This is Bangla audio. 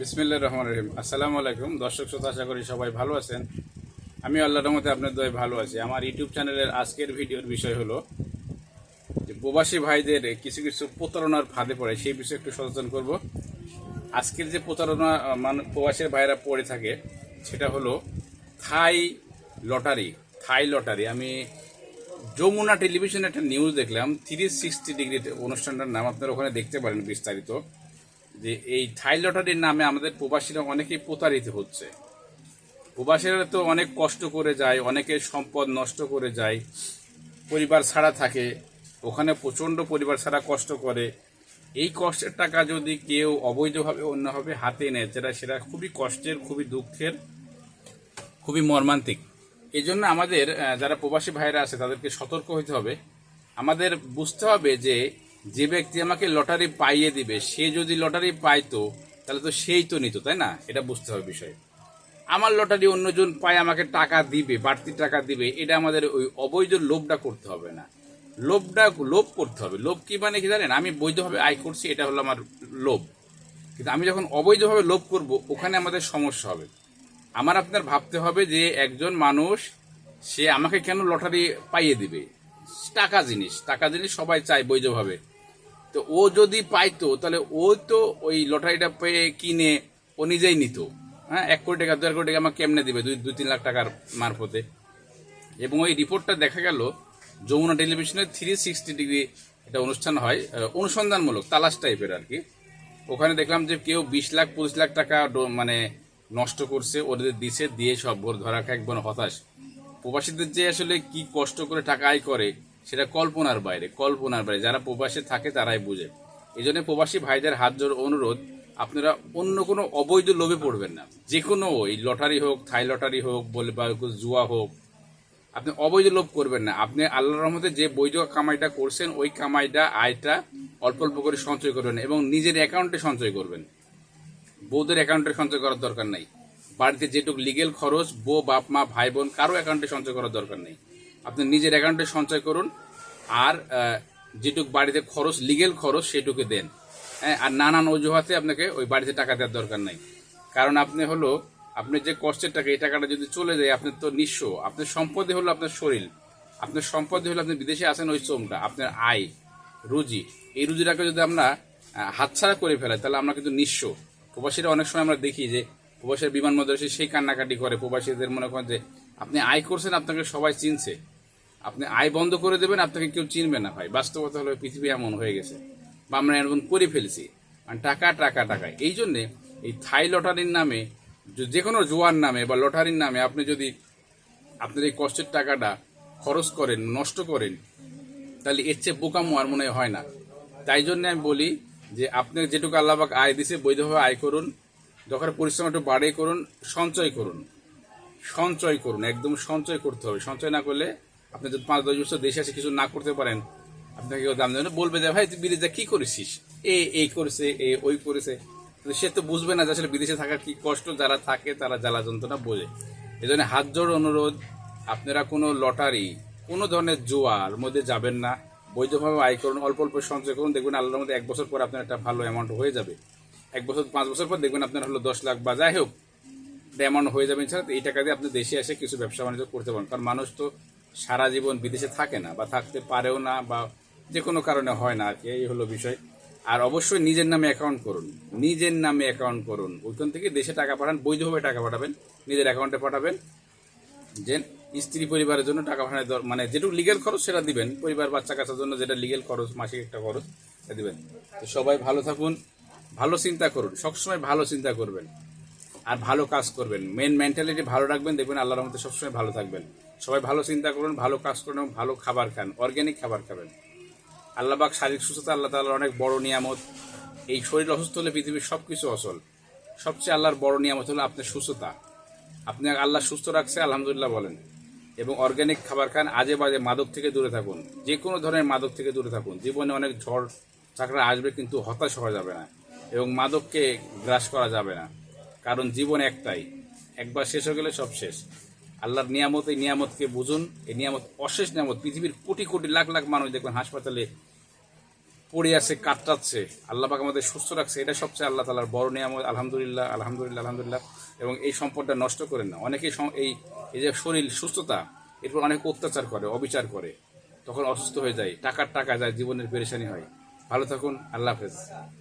বিসমিল্লা রহমান রহিম। আসসালামু আলাইকুম। দর্শক শ্রোতা, আশা করি সবাই ভালো আছেন। আমি আল্লাহ রহমতে আপনার দয়ে ভালো আছি। আমার ইউটিউব চ্যানেলের আজকের ভিডিওর বিষয় হলো যে প্রবাসী ভাইদের কিছু কিছু প্রতারণার ফাঁদে পড়ে, সেই বিষয়ে একটু সচেতন করব। আজকের যে প্রতারণা মান- প্রবাসীর ভাইরা পড়ে থাকে, সেটা হলো থাই লটারি থাই লটারি। আমি যমুনা টেলিভিশনে একটা নিউজ দেখলাম থ্রি সিক্সটি ডিগ্রিতে অনুষ্ঠানটার নাম আপনারা ওখানে দেখতে পারেন বিস্তারিত। যে এই থাই লটারির নামে আমাদের প্রবাসীরা অনেকেই প্রতারিত হচ্ছে। প্রবাসীরা তো অনেক কষ্ট করে যায় অনেকের সম্পদ নষ্ট করে যায়, পরিবার ছাড়া থাকে, ওখানে প্রচণ্ড পরিবার ছাড়া কষ্ট করে। এই কষ্টের টাকা যদি কেউ অবৈধভাবে অন্যভাবে হাতে নেয়, যেটা সেটা খুবই কষ্টের, খুবই দুঃখের, খুবই মর্মান্তিক। এই জন্য আমাদের যারা প্রবাসী ভাইরা আছে, তাদেরকে সতর্ক হতে হবে। আমাদের বুঝতে হবে যে যে ব্যক্তি আমাকে লটারি পাইয়ে দিবে, সে যদি লটারি পাইতো, তাহলে তো সেই তো নিত, তাই না? এটা বুঝতে হবে বিষয়। আমার লটারি অন্যজন পায়, আমাকে টাকা দিবে, বাড়তি টাকা দিবে, এটা আমাদের ওই অবৈধ লোভটা করতে হবে না। লোভটা, লোভ করতে হবে। লোভ কি মানে কি জানেন? আমি বৈধভাবে আয় করছি, এটা হলো আমার লোভ। কিন্তু আমি যখন অবৈধভাবে লোভ করব, ওখানে আমাদের সমস্যা হবে। আমার আপনার ভাবতে হবে যে একজন মানুষ, সে আমাকে কেন লটারি পাইয়ে দিবে? টাকা জিনিস টাকা জিনিস সবাই চায় বৈধভাবে। তো ও যদি পাইতো, তাহলে ও তো ওই লটারিটা পেয়ে কিনে ও নিজেই নিত। হ্যাঁ এক কোটি টাকা, দেড় কোটি টাকা আমাকে কেমনে দিবে? দুই দুই, তিন লাখ টাকার মারফতে। এবং ওই রিপোর্টটা দেখা গেল, যমুনা টেলিভিশনের থ্রি সিক্সটি ডিগ্রি একটা অনুষ্ঠান হয় অনুসন্ধানমূলক, তালাশ টাইপের আর কি। ওখানে দেখলাম যে কেউ বিশ লাখ, পঁচিশ লাখ টাকা মানে নষ্ট করছে, ওদের দিছে, দিয়ে সব ভোর ধরা একবার হতাশ। প্রবাসীদের যে আসলে কি কষ্ট করে টাকা আয় করে সেটা কল্পনার বাইরে কল্পনার বাইরে। যারা প্রবাসে থাকে, তারাই বুঝে। এই জন্য প্রবাসী ভাইদের হাত জোর অনুরোধ, আপনারা অন্য কোনো অবৈধ লোভে পড়বেন না। যে কোনো ওই লটারি হোক, থাই লটারি হোক, বলে বা জুয়া হোক, আপনি অবৈধ লোভ করবেন না। আপনি আল্লাহর রহমতে যে বৈধ কামাইটা করছেন, ওই কামাইটা, আয়টা অল্প অল্প করে সঞ্চয় করবেন এবং নিজের অ্যাকাউন্টে সঞ্চয় করবেন। বউদের অ্যাকাউন্টে সঞ্চয় করার দরকার নাই। বাড়িতে যেটুকু লিগেল খরচ, বউ, বাপ, মা, ভাই, বোন, কারও অ্যাকাউন্টে সঞ্চয় করার দরকার নেই। আপনি নিজের অ্যাকাউন্টে সঞ্চয় করুন, আর যেটুক বাড়িতে খরচ লিগেল খরচ, সেটুকু দেন। হ্যাঁ আর নানান অজুহাতে আপনাকে ওই বাড়িতে টাকা দেওয়ার দরকার নাই। কারণ আপনি হলো, আপনি যে কষ্টের টাকা, এই টাকাটা যদি চলে যায় আপনার তো নিঃস্ব। আপনার সম্পদে হলো আপনার শরীর। আপনার সম্পদে হলো আপনি বিদেশে আছেন, ওই শ্রমটা, আপনার আয়, রুজি। এই রুজিটাকে যদি আমরা হাতছাড়া করে ফেলাই, তাহলে আমরা কিন্তু নিঃস্ব। প্রবাসীরা অনেক সময় আমরা দেখি যে, প্রবাসীর বিমান বন্দরে সেই কান্নাকাটি করে। প্রবাসীদের মনে করেন যে, আপনি আয় করছেন, আপনাকে সবাই চিনছে। আপনি আয় বন্ধ করে দেবেন, আপনাকে কেউ চিনবে না ভাই। বাস্তবতা হলো পৃথিবী এমন হয়ে গেছে। বা আমরা এমন করে ফেলেছি। মানে টাকা টাকা টাকা। এই জন্যে এই থাই লটারির নামে, যে- কোনো জোয়ার নামে বা লটারির নামে আপনি যদি আপনার এই কষ্টের টাকাটা খরচ করেন, নষ্ট করেন, তাহলে এর চেয়ে বোকামো আর মনে হয় না। তাই জন্য আমি বলি যে আপনি যেটুকু আল্লাহবাক আয় দিছে, বৈধভাবে আয় করুন, যখন পরিশ্রম একটু বাড়ে করুন, সঞ্চয় করুন। সঞ্চয় করুন, একদম সঞ্চয় করতে হবে। সঞ্চয় না করলে আপনি যদি পাঁচ দশ বছর দেশে এসে কিছু না করতে পারেন আপনাকে দাম দেবে না, বলবে যে ভাই তুই বিদেশে কি করেছিস? এ এই করেছে এ ওই করেছে। সে তো বুঝবে না যে আসলে বিদেশে থাকার কি কষ্ট যারা থাকে তারা জ্বালা যন্ত্রণা বোঝে। এই জন্য হাত জোড় অনুরোধ আপনারা কোনো লটারি কোনো ধরনের জোয়ার মধ্যে যাবেন না। বৈধভাবে আয় করুন অল্প অল্প সঞ্চয় করুন। দেখবেন আল্লাহর মধ্যে এক বছর পর আপনার একটা ভালো অ্যামাউন্ট হয়ে যাবে। এক বছর পাঁচ বছর পর দেখবেন আপনার হলো দশ লাখ বা যাই হোক অ্যামাউন্ট হয়ে যাবে। তো এই টাকা দিয়ে আপনি দেশে এসে কিছু ব্যবসা বাণিজ্য করতে পারেন কারণ মানুষ তো সারা জীবন বিদেশে থাকে না বা থাকতে পারেও না বা যে কোনো কারণে হয় না আর কি, এই হলো বিষয়। আর অবশ্যই নিজের নামে অ্যাকাউন্ট করুন। নিজের নামে অ্যাকাউন্ট করুন। ওইখান থেকে দেশে টাকা পাঠান, বৈধভাবে টাকা পাঠাবেন, নিজের অ্যাকাউন্টে পাঠাবেন। যে স্ত্রী পরিবারের জন্য টাকা পাঠানোর মানে যেটুকু লিগেল খরচ সেটা দিবেন। পরিবার, বাচ্চা কাচ্চার জন্য যেটা লিগেল খরচ, মাসিক একটা খরচ দিবেন। তো সবাই ভালো থাকুন, ভালো চিন্তা করুন, সবসময় ভালো চিন্তা করবেন। আর ভালো কাজ করবেন। মেন মেন্টালিটি ভালো রাখবেন, দেখবেন আল্লাহর রহমতে সবসময় ভালো থাকবেন। সবাই ভালো চিন্তা করুন, ভালো কাজ করুন এবং ভালো খাবার খান অর্গ্যানিক খাবার খাবেন। আল্লাহবাক শারীরিক সুস্থতা, আল্লাহ তাআলার অনেক বড় নিয়ামত। এই শরীর অসুস্থ হলে পৃথিবীর সব কিছু অচল। সবচেয়ে আল্লাহর বড় নিয়ামত হলো আপনার সুস্থতা। আপনি আল্লাহ সুস্থ রাখছে, আলহামদুলিল্লাহ বলেন। এবং অর্গ্যানিক খাবার খান, আজে বাজে মাদক থেকে দূরে থাকুন। যে কোনো ধরনের মাদক থেকে দূরে থাকুন। জীবনে অনেক ঝড় চাকরা আসবে কিন্তু হতাশ হওয়া যাবে না। এবং মাদককে গ্রাস করা যাবে না। কারণ জীবন একটাই। একবার শেষ হয়ে গেলে সব শেষ। আল্লাহর নিয়ামত, এই নিয়ামতকে বুঝুন। এই নিয়ামত, অশেষ নিয়ামত। পৃথিবীর কোটি কোটি লাখ লাখ মানুষ দেখবেন হাসপাতালে পড়ে আছে কাটাচ্ছে আল্লাহ পাক আমাদের সুস্থ রাখছে। এটা সবচেয়ে আল্লাহ তালার বড় নিয়ামত। আলহামদুলিল্লাহ আলহামদুলিল্লাহ আলহামদুলিল্লাহ। এবং এই সম্পদটা নষ্ট করেন না। অনেকেই এই এই যে শরীর সুস্থতা, এরপর অনেক অত্যাচার করে, অবিচার করে। তখন অসুস্থ হয়ে যায়। টাকার টাকা যায়, জীবনের পেরেশানি হয়। ভালো থাকুন। আল্লাহ হাফেজ।